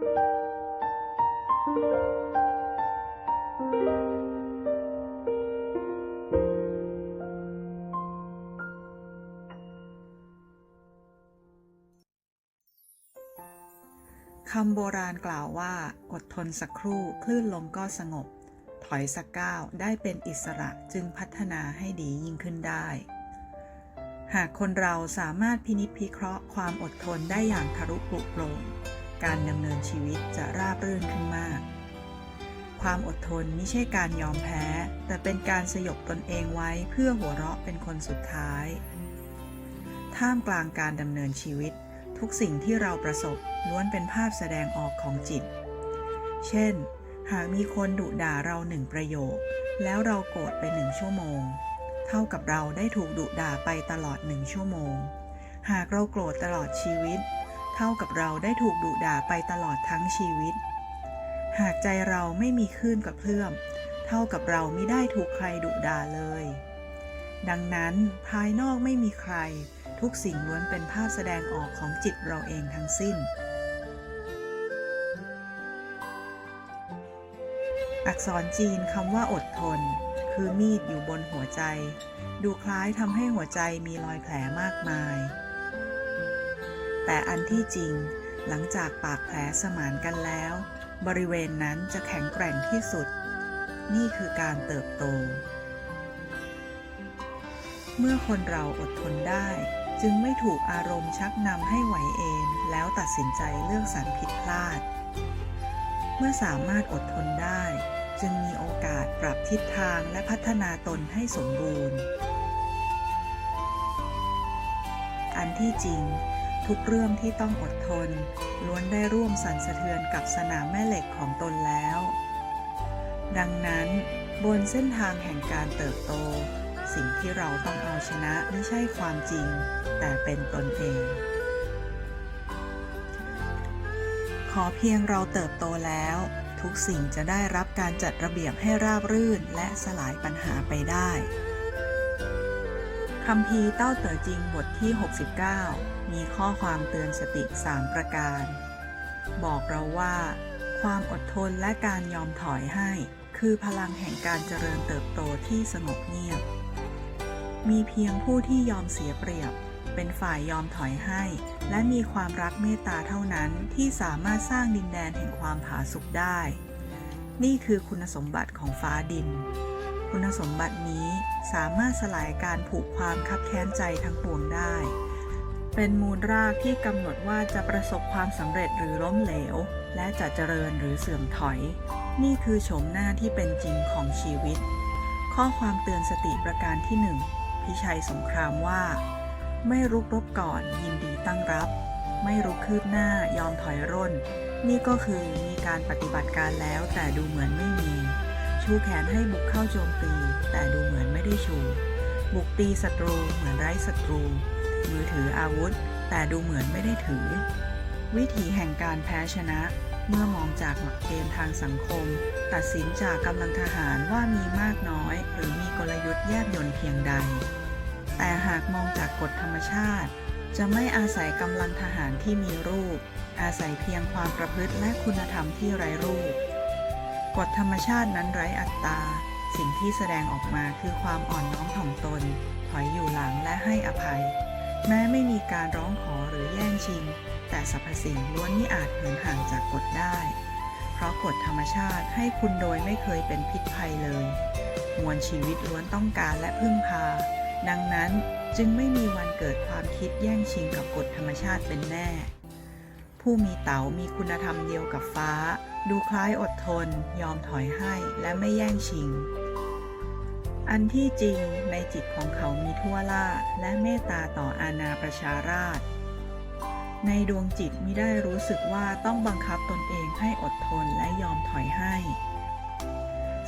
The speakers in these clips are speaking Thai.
คำโบราณกล่าวว่า อดทนสักครู่คลื่นลมก็สงบ ถอยสักก้าวได้เป็นอิสระจึงพัฒนาให้ดียิ่งขึ้นได้ หากคนเราสามารถพินิจพิเคราะห์ความอดทนได้อย่างทะลุปลุกโปร่ง การดำเนินชีวิตจะราบรื่นขึ้นมาก ความอดทนไม่ใช่การยอมแพ้ แต่เป็นการสยบตนเองไว้เพื่อหัวเราะเป็นคนสุดท้าย ท่ามกลางการดำเนินชีวิต ทุกสิ่งที่เราประสบล้วนเป็นภาพแสดงออกของจิต เช่น หากมีคนดุด่าเราหนึ่งประโยค แล้วเราโกรธไปหนึ่งชั่วโมง เท่ากับเราได้ถูกดุด่าไปตลอดหนึ่งชั่วโมง หากเราโกรธตลอดชีวิต เท่ากับเราได้ถูกดุด่าไปตลอดทั้งชีวิต หากใจเราไม่มีคลื่นกับเพื่อม เท่ากับเราไม่ได้ถูกใครดุด่าเลย ดังนั้นภายนอกไม่มีใคร ทุกสิ่งล้วนเป็นภาพแสดงออกของจิตเราเองทั้งสิ้น อักษรจีนคำว่าอดทน คือมีดอยู่บนหัวใจ ดูคล้ายทำให้หัวใจมีรอยแผลมากมาย แต่อันที่จริง หลังจากปากแผลสมานกันแล้ว บริเวณนั้นจะแข็งแกร่งที่สุด นี่คือการเติบโต เมื่อคนเราอดทนได้ จึงไม่ถูกอารมณ์ชักนำให้ไหวเองแล้วตัดสินใจเลือกสรรผิดพลาด เมื่อสามารถอดทนได้ จึงมีโอกาสปรับทิศทางและพัฒนาตนให้สมบูรณ์ อันที่จริง ทุกเรื่องที่ต้องอดทน ล้วนได้ร่วมสั่นสะเทือนกับสนามแม่เหล็กของตนแล้ว ดังนั้นบนเส้นทางแห่งการเติบโต สิ่งที่เราต้องเอาชนะไม่ใช่ความจริง แต่เป็นตนเอง ขอเพียงเราเติบโตแล้ว ทุกสิ่งจะได้รับการจัดระเบียบให้ราบรื่นและสลายปัญหาไปได้ คำพีเต้าเต๋อจริงบทที่ 69 มีข้อความเตือนสติ 3 ประการ บอกเราว่า ความอดทนและการยอมถอยให้ คือพลังแห่งการเจริญเติบโตที่สงบเงียบ มีเพียงผู้ที่ยอมเสียเปรียบ เป็นฝ่ายยอมถอยให้ และมีความรักเมตตาเท่านั้นที่สามารถสร้างดินแดนแห่งความผาสุกได้ นี่คือคุณสมบัติของฟ้าดิน คุณสมบัตินี้สามารถสลายการผูกความคับแค้นใจทั้งปวงได้ เป็นมูลรากที่กำหนดว่าจะประสบความสำเร็จหรือล้มเหลว และจะเจริญหรือเสื่อมถอย นี่คือโฉมหน้าที่เป็นจริงของชีวิต ข้อความเตือนสติประการที่หนึ่งพิชัยสงครามว่า ไม่รุกรบก่อนยินดีตั้งรับ ไม่รุกคืบหน้ายอมถอยร่น นี่ก็คือมีการปฏิบัติการแล้วแต่ดูเหมือนไม่มี ชูแขนให้บุกเข้าโจมตี แต่ดูเหมือนไม่ได้ชู บุกตีศัตรูเหมือนไร้ศัตรู มือถืออาวุธ แต่ดูเหมือนไม่ได้ถือ วิถีแห่งการแพ้ชนะ เมื่อมองจากหลักเกณฑ์ทางสังคม ตัดสินจากกำลังทหารว่ามีมากน้อย หรือมีกลยุทธ์แยบยลเพียงใด แต่หากมองจากกฎธรรมชาติ จะไม่อาศัยกำลังทหารที่มีรูป อาศัยเพียงความประพฤติและคุณธรรมที่ไร้รูป กฎธรรมชาตินั้นไร้อัตตา สิ่งที่แสดงออกมาคือความอ่อนน้อมถ่อมตน ถอยอยู่หลังและให้อภัย แม้ไม่มีการร้องขอหรือแย่งชิง แต่สรรพสิ่งล้วนมิอาจเหินห่างจากกฎได้ เพราะกฎธรรมชาติให้คุณโดยไม่เคยเป็นพิษภัยเลย มวลชีวิตล้วนต้องการและพึ่งพา ดังนั้นจึงไม่มีวันเกิดความคิดแย่งชิงกับกฎธรรมชาติเป็นแน่ ผู้มีเต๋ามีคุณธรรมเดียวกับฟ้า ดูคล้ายอดทนยอมถอยให้และไม่แย่งชิง อันที่จริงในจิตของเขามีทั่วล่าและเมตตาต่ออาณาประชาราษในดวงจิตมิได้รู้สึกว่าต้องบังคับตนเองให้อดทนและยอมถอยให้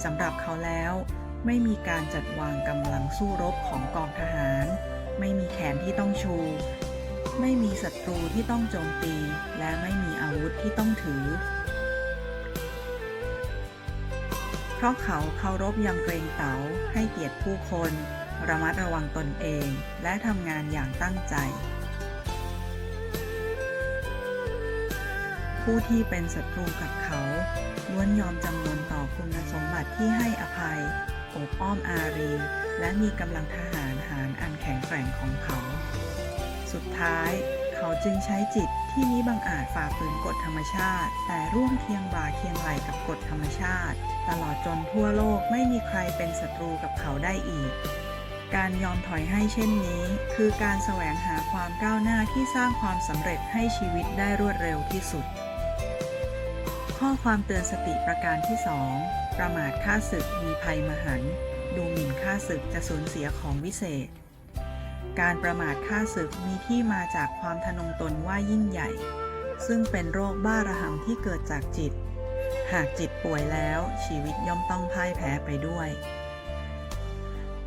สำหรับเขาแล้วไม่มีการจัดวางกำลังสู้รบของกองทหาร ไม่มีแขนที่ต้องชู ไม่มีศัตรูที่ต้องโจมตี และไม่มีอาวุธที่ต้องถือ เพราะเขาเคารพยำเกรงเต๋าให้เกียรติผู้คน ระมัดระวังตนเอง และทำงานอย่างตั้งใจ ผู้ที่เป็นศัตรูกับเขาล้วนยอมจำนนต่อคุณสมบัติที่ให้อภัยโอบอ้อมอารี และมีกำลังทหารหารอันแข็งแกร่งของเขา สุดท้ายเขาจึงใช้จิต ที่มิบังอาจฝ่าฝืนกฎธรรมชาติ แต่ร่วมเคียงบ่าเคียงไหลกับกฎธรรมชาติ ตลอดจนทั่วโลกไม่มีใครเป็นศัตรูกับเขาได้อีก การยอมถอยให้เช่นนี้ คือการแสวงหาความก้าวหน้าที่สร้างความสำเร็จให้ชีวิตได้รวดเร็วที่สุด ข้อความเตือนสติประการที่ 2 ประมาทค่าศึกมีภัยมหันต์ดูหมิ่นค่าศึกจะสูญเสียของวิเศษ การประมาทค่าศึกมีที่มาจากความทะนงตนว่ายิ่งใหญ่ ซึ่งเป็นโรคบ้าระหำที่เกิดจากจิต หากจิตป่วยแล้วชีวิตย่อมต้องพ่ายแพ้ไปด้วย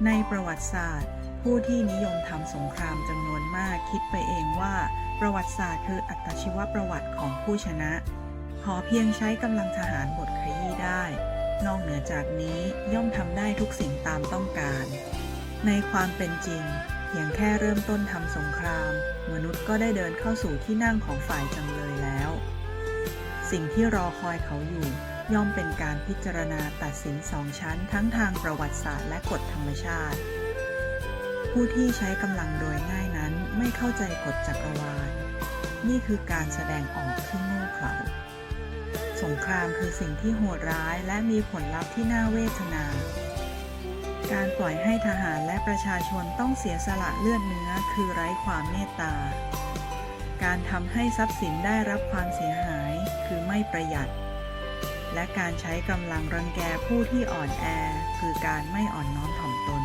ในประวัติศาสตร์ ผู้ที่นิยมทำสงครามจำนวนมากคิดไปเองว่า ประวัติศาสตร์คืออัตชีวประวัติของผู้ชนะ ขอเพียงใช้กำลังทหารบทขยี้ได้ นอกเหนือจากนี้ย่อมทำได้ทุกสิ่งตามต้องการ ในความเป็นจริง พียงแค่เริ่มต้นทำสงคราม มนุษย์ก็ได้เดินเข้าสู่ที่นั่งของฝ่ายจำเลยแล้ว สิ่งที่รอคอยเขาอยู่ ย่อมเป็นการพิจารณาตัดสินสองชั้นทั้งทางประวัติศาสตร์และกฎธรรมชาติ ผู้ที่ใช้กำลังโดยง่ายนั้นไม่เข้าใจกฎจักรวาล นี่คือการแสดงออกที่โง่เขลาสงครามคือสิ่งที่โหดร้ายและมีผลลัพธ์ที่น่าเวทนา การปล่อยให้ทหารและประชาชนต้องเสียสละเลือดเนื้อคือไร้ความเมตตา การทำให้ทรัพย์สินได้รับความเสียหายคือไม่ประหยัด และการใช้กำลังรังแกผู้ที่อ่อนแอ คือการไม่อ่อนน้อมถ่อมตน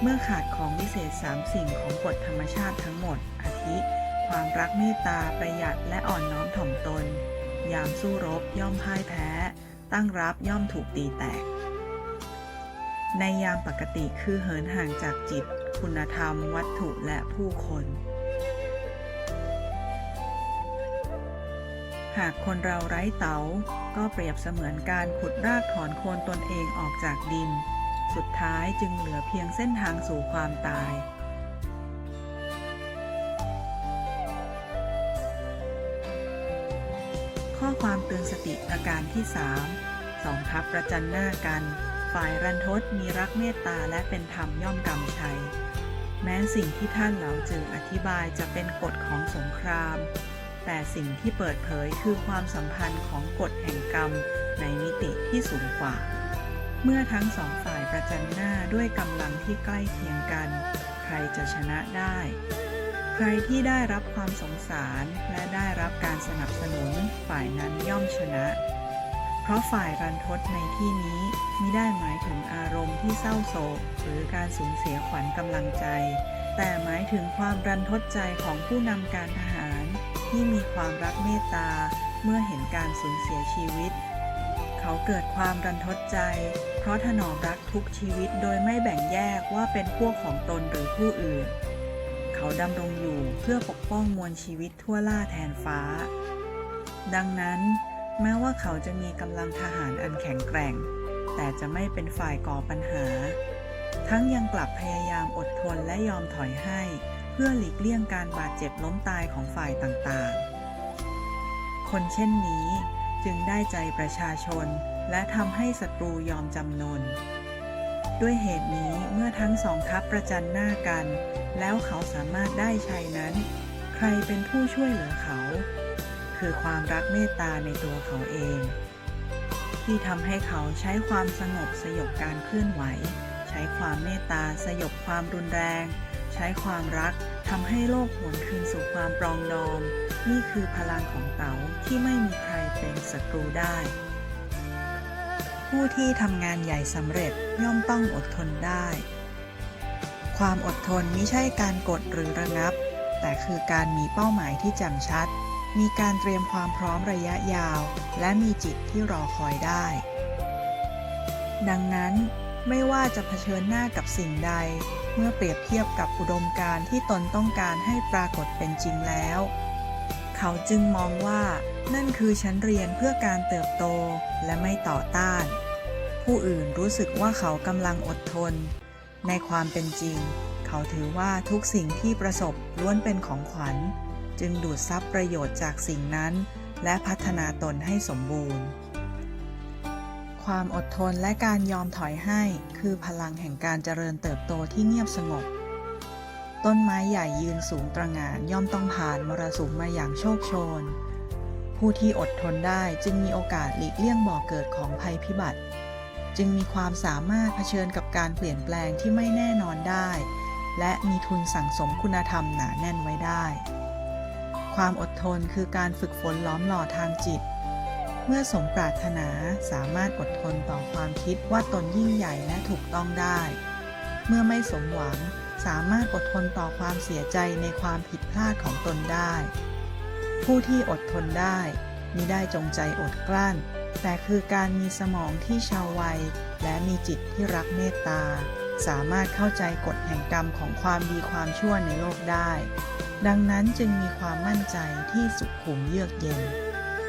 เมื่อขาดของวิเศษสามสิ่งของกฎธรรมชาติทั้งหมด อาทิ ความรักเมตตาประหยัดและอ่อนน้อมถ่อมตน ยามสู้รบย่อมพ่ายแพ้ ตั้งรับย่อมถูกตีแตก ในยามปกติคือเหินห่างจากจิต คุณธรรม วัตถุและผู้คน หากคนเราไร้เตา๋าก็เปรียบเสมือนการขุดรากถอนโคนตนเองออกจากดิน สุดท้ายจึงเหลือเพียงเส้นทางสู่ความตายข้อความเตือนสติประการที่3สองทัพประจันหน้ากัน ฝ่ายรันทดมีรักเมตตาและเป็นธรรมย่อมกำชัย แม้สิ่งที่ท่านเหล่าจืออธิบายจะเป็นกฎของสงคราม แต่สิ่งที่เปิดเผยคือความสัมพันธ์ของกฎแห่งกรรมในมิติที่สูงกว่า เมื่อทั้งสองฝ่ายประจันหน้าด้วยกำลังที่ใกล้เคียงกัน ใครจะชนะได้ ใครที่ได้รับความสงสารและได้รับการสนับสนุนฝ่ายนั้นย่อมชนะ เพราะฝ่ายรันทดในที่นี้มิได้หมายถึงอารมณ์ที่เศร้าโศก หรือการสูญเสียขวัญกำลังใจ แต่หมายถึงความรันทดใจของผู้นำการทหาร ที่มีความรักเมตตาเมื่อเห็นการสูญเสียชีวิต เขาเกิดความรันทดใจ เพราะถนอมรักทุกชีวิตโดยไม่แบ่งแยกว่าเป็นพวกของตนหรือผู้อื่น เขาดำรงอยู่เพื่อปกป้องมวลชีวิตทั่วล่าแทนฟ้า ดังนั้น แม้ว่าเขาจะมีกำลังทหารอันแข็งแกร่ง แต่จะไม่เป็นฝ่ายก่อปัญหา ทั้งยังกลับพยายามอดทนและยอมถอยให้ เพื่อหลีกเลี่ยงการบาดเจ็บล้มตายของฝ่ายต่างๆ คนเช่นนี้จึงได้ใจประชาชน และทำให้ศัตรูยอมจำนน ด้วยเหตุนี้เมื่อทั้งสองทัพประจันหน้ากัน แล้วเขาสามารถได้ชัยนั้น ใครเป็นผู้ช่วยเหลือเขา คือความรักเมตตาในตัวเขาเอง ที่ทำให้เขาใช้ความสงบสยบการเคลื่อนไหว ใช้ความเมตตาสยบความรุนแรง ใช้ความรักทำให้โลกหวนคืนสู่ความปรองดอง นี่คือพลังของเต๋าที่ไม่มีใครเป็นศัตรูได้ ผู้ที่ทำงานใหญ่สำเร็จย่อมต้องอดทนได้ความอดทนไม่ใช่การกดหรือระงับ แต่คือการมีเป้าหมายที่แจ่มชัด มีการเตรียมความพร้อมระยะยาว และมีจิตที่รอคอยได้ ดังนั้นไม่ว่าจะเผชิญหน้ากับสิ่งใด เมื่อเปรียบเทียบกับอุดมการณ์ที่ตนต้องการให้ปรากฏเป็นจริงแล้ว เขาจึงมองว่านั่นคือชั้นเรียนเพื่อการเติบโตและไม่ต่อต้าน ผู้อื่นรู้สึกว่าเขากำลังอดทน ในความเป็นจริง เขาถือว่าทุกสิ่งที่ประสบล้วนเป็นของขวัญ จึงดูดซับประโยชน์จากสิ่งนั้น และพัฒนาตนให้สมบูรณ์ ความอดทนและการยอมถอยให้คือพลังแห่งการเจริญเติบโตที่เงียบสงบ ต้นไม้ใหญ่ยืนสูงตระหง่านย่อมต้องผ่านมรสุมมาอย่างโชคโชน ผู้ที่อดทนได้จึงมีโอกาสหลีกเลี่ยงบ่อเกิดของภัยพิบัติ จึงมีความสามารถเผชิญกับการเปลี่ยนแปลงที่ไม่แน่นอนได้และมีทุนสั่งสมคุณธรรมหนาแน่นไว้ได้ ความอดทนคือการฝึกฝนล้อมหล่อทางจิต เมื่อสมปรารถนาสามารถอดทนต่อความคิดว่าตนยิ่งใหญ่และถูกต้องได้ เมื่อไม่สมหวังสามารถอดทนต่อความเสียใจในความผิดพลาดของตนได้ ผู้ที่อดทนได้มิได้จงใจอดกลั้น แต่คือการมีสมองที่ชาววัย และมีจิตที่รักเมตตา สามารถเข้าใจกฎแห่งกรรมของความดีความชั่วในโลกได้ ดังนั้นจึงมีความมั่นใจที่สุขุมเยือกเย็น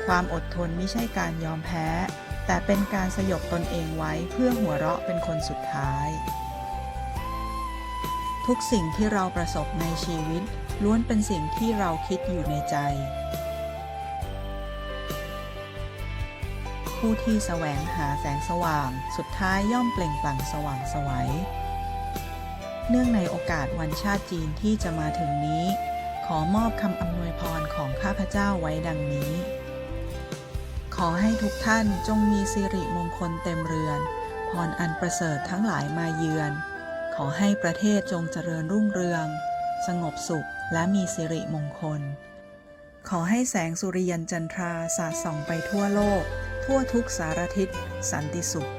ความอดทนไม่ใช่การยอมแพ้ แต่เป็นการสยบตนเองไว้เพื่อหัวเราะเป็นคนสุดท้าย ทุกสิ่งที่เราประสบในชีวิต ล้วนเป็นสิ่งที่เราคิดอยู่ในใจผู้ที่แสวงหาแสงสว่าง สุดท้ายย่อมเปล่งปลั่งสว่างสวัย เนื่องในโอกาสวันชาติจีนที่จะมาถึงนี้ ขอมอบคำอำนวยพรของข้าพเจ้าไว้ดังนี้ ขอให้ทุกท่านจงมีสิริมงคลเต็มเรือน พรอันประเสริฐทั้งหลายมาเยือน ขอให้ประเทศจงเจริญรุ่งเรือง สงบสุขและมีสิริมงคล ขอให้แสงสุริยันจันทราสาดส่องไปทั่วโลก ทั่วทุกสารทิศสันติสุข